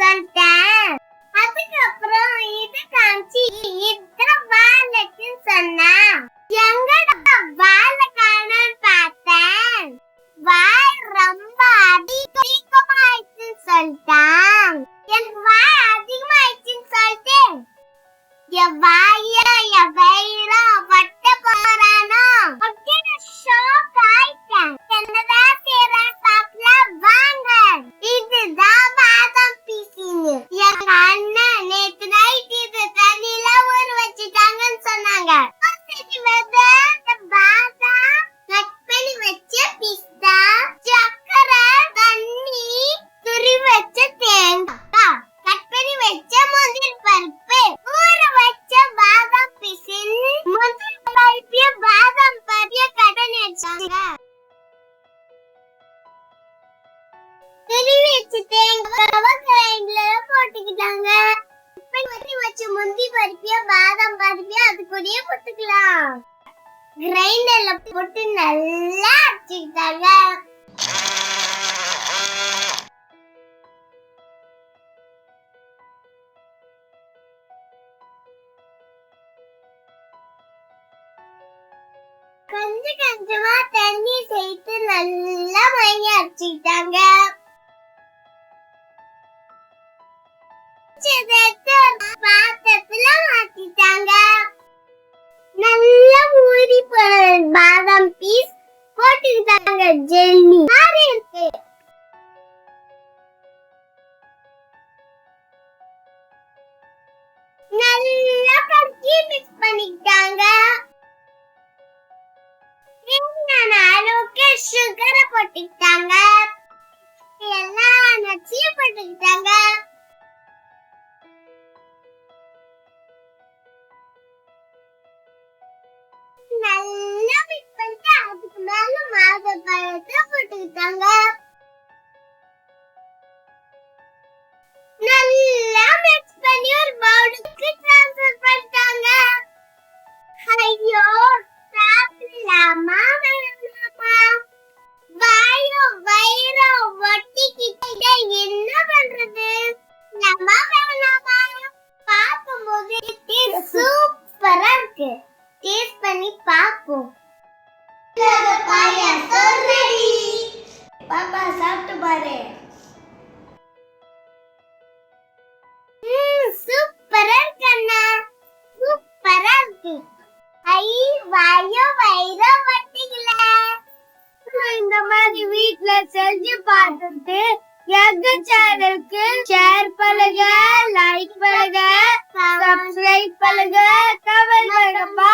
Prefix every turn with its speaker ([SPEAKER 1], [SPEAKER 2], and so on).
[SPEAKER 1] சொல்லிட்டேன். அதுக்கப்புறம் இது காமிச்சு இத்தனை வாலெட்டுன்னு சொன்னா எங்கட வாழ காணும் பார்த்தேன். வாய் ரொம்ப அதிகமாயிடுச்சுன்னு சொல்லிட்டான். எனக்கு வாய் அதிகமாயிடுச்சுன்னு சொல்லிட்டு என் வாயா என் கிரைண்டர்ல போட்டு நல்லா அரைச்சிக்கிட்டாங்க கொஞ்சம் கொஞ்சமா தண்ணி சேர்த்து நல்லா மைய அரைச்சிக்கிட்டாங்க பாத்திரத்துல Đừng.
[SPEAKER 2] பாப்பா சாப்பிட்டு பாரு.
[SPEAKER 1] சூப்பரா இருக்கண்ணா சூப்பரா இருக்கு. ஐ வாயோ வயிறோ வட்டிக்கல.
[SPEAKER 3] இந்த மாதிரி வீட்ல செஞ்சு பார்த்துட்டு எங்க சேனலுக்கு ஷேர் பண்ணுங்க லைக் பண்ணுங்க
[SPEAKER 1] சப்ஸ்கிரைப்
[SPEAKER 3] பண்ணுங்க. கமெண்ட் பண்ணுங்க.